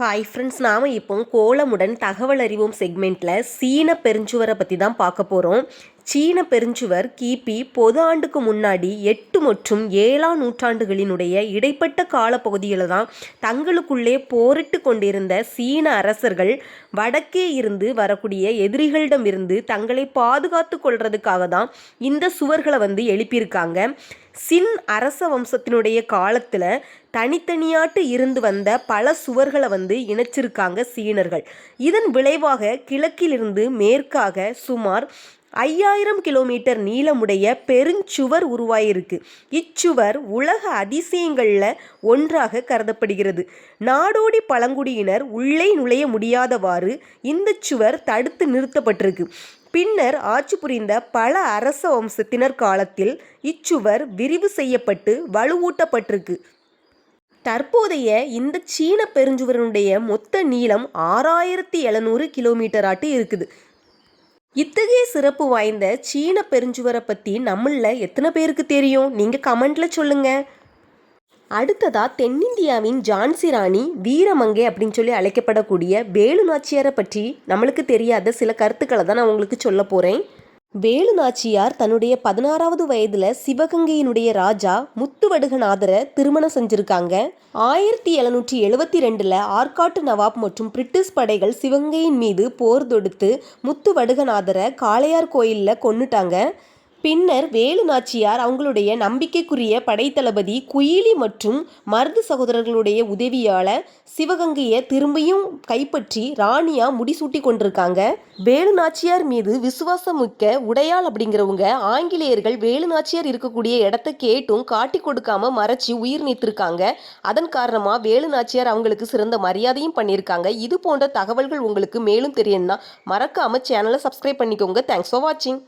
Hi friends நாம் இப்போ கோலமுடன் தகவல் அறிவோம் செக்மெண்ட்டில் சீன பெருஞ்சுவரை பற்றி தான் பார்க்க போகிறோம் சீன பெருஞ்சுவர் கிபி பொது ஆண்டுக்கு முன்னாடி எட்டு மற்றும் ஏழாம் நூற்றாண்டுகளினுடைய இடைப்பட்ட காலப்பகுதியில் தான் தங்களுக்குள்ளே போரிட்டு கொண்டிருந்த சீன அரசர்கள் வடக்கே இருந்து வரக்கூடிய எதிரிகளிடமிருந்து தங்களை பாதுகாத்து கொள்றதுக்காக தான் இந்த சுவர்களை வந்து எழுப்பியிருக்காங்க. சின் அரச வம்சத்தினுடைய காலத்தில் தனித்தனியாட்டு இருந்து வந்த பல சுவர்களை வந்து இணைச்சிருக்காங்க சீனர்கள். இதன் விளைவாக கிழக்கிலிருந்து மேற்காக சுமார் ஐயாயிரம் கிலோமீட்டர் நீளமுடைய பெருஞ்சுவர் உருவாயிருக்கு. இச்சுவர் உலக அதிசயங்களில் ஒன்றாக கருதப்படுகிறது. நாடோடி பழங்குடியினர் உள்ளே நுழைய முடியாதவாறு இந்த சுவர் தடுத்து நிறுத்தப்பட்டிருக்கு. பின்னர் ஆட்சி புரிந்த பல அரச வம்சத்தினர் காலத்தில் இச்சுவர் விரிவு செய்யப்பட்டு வலுவூட்டப்பட்டிருக்கு. தற்போதைய இந்த சீன பெருஞ்சுவரனுடைய மொத்த நீளம் ஆறாயிரத்தி எழுநூறு கிலோமீட்டராட்டு இருக்குது. இத்தகைய சிறப்பு வாய்ந்த சீன பெருஞ்சுவரை பற்றி நம்மள எத்தனை பேருக்கு தெரியும்? நீங்கள் கமெண்டில் சொல்லுங்கள் அடுத்ததா தென்னிந்தியாவின் ஜான்சி ராணி வீரமங்கை அப்படின்னு சொல்லி அழைக்கப்படக்கூடிய வேலு நாச்சியாரை பற்றி நம்மளுக்கு தெரியாத சில கருத்துக்களை தான் நான் உங்களுக்கு சொல்ல போகிறேன் வேலு நாச்சியார் தன்னுடைய பதினாறாவது வயதுல சிவகங்கையினுடைய ராஜா முத்துவடுகநாதரை திருமணம் செஞ்சிருக்காங்க. ஆயிரத்தி எழுநூற்றி எழுபத்தி ரெண்டுல ஆற்காட்டு நவாப் மற்றும் பிரிட்டிஷ் படைகள் சிவகங்கையின் மீது போர் தொடுத்து முத்துவடுகநாதரை காளையார் கோயிலில் கொன்னுட்டாங்க. பின்னர் வேலு நாச்சியார் அவங்களுடைய நம்பிக்கைக்குரிய படைத்தளபதி குயிலி மற்றும் மருது சகோதரர்களுடைய உதவியால் சிவகங்கையை திரும்பியும் கைப்பற்றி ராணியா முடிசூட்டி கொண்டிருக்காங்க. வேலு நாச்சியார் மீது விசுவாசம் மிக்க உடையாள் அப்படிங்கிறவங்க ஆங்கிலேயர்கள் வேலு நாச்சியார் இருக்கக்கூடிய இடத்த கேட்டும் காட்டி கொடுக்காம மறைச்சி உயிர் நீத்திருக்காங்க. அதன் காரணமா வேலு நாச்சியார் அவங்களுக்கு சிறந்த மரியாதையும் பண்ணியிருக்காங்க. இது போன்ற தகவல்கள் உங்களுக்கு மேலும் தெரியணும்னா மறக்காம சேனலை சப்ஸ்கிரைப் பண்ணிக்கோங்க. தேங்க்ஸ் ஃபார் வாட்சிங்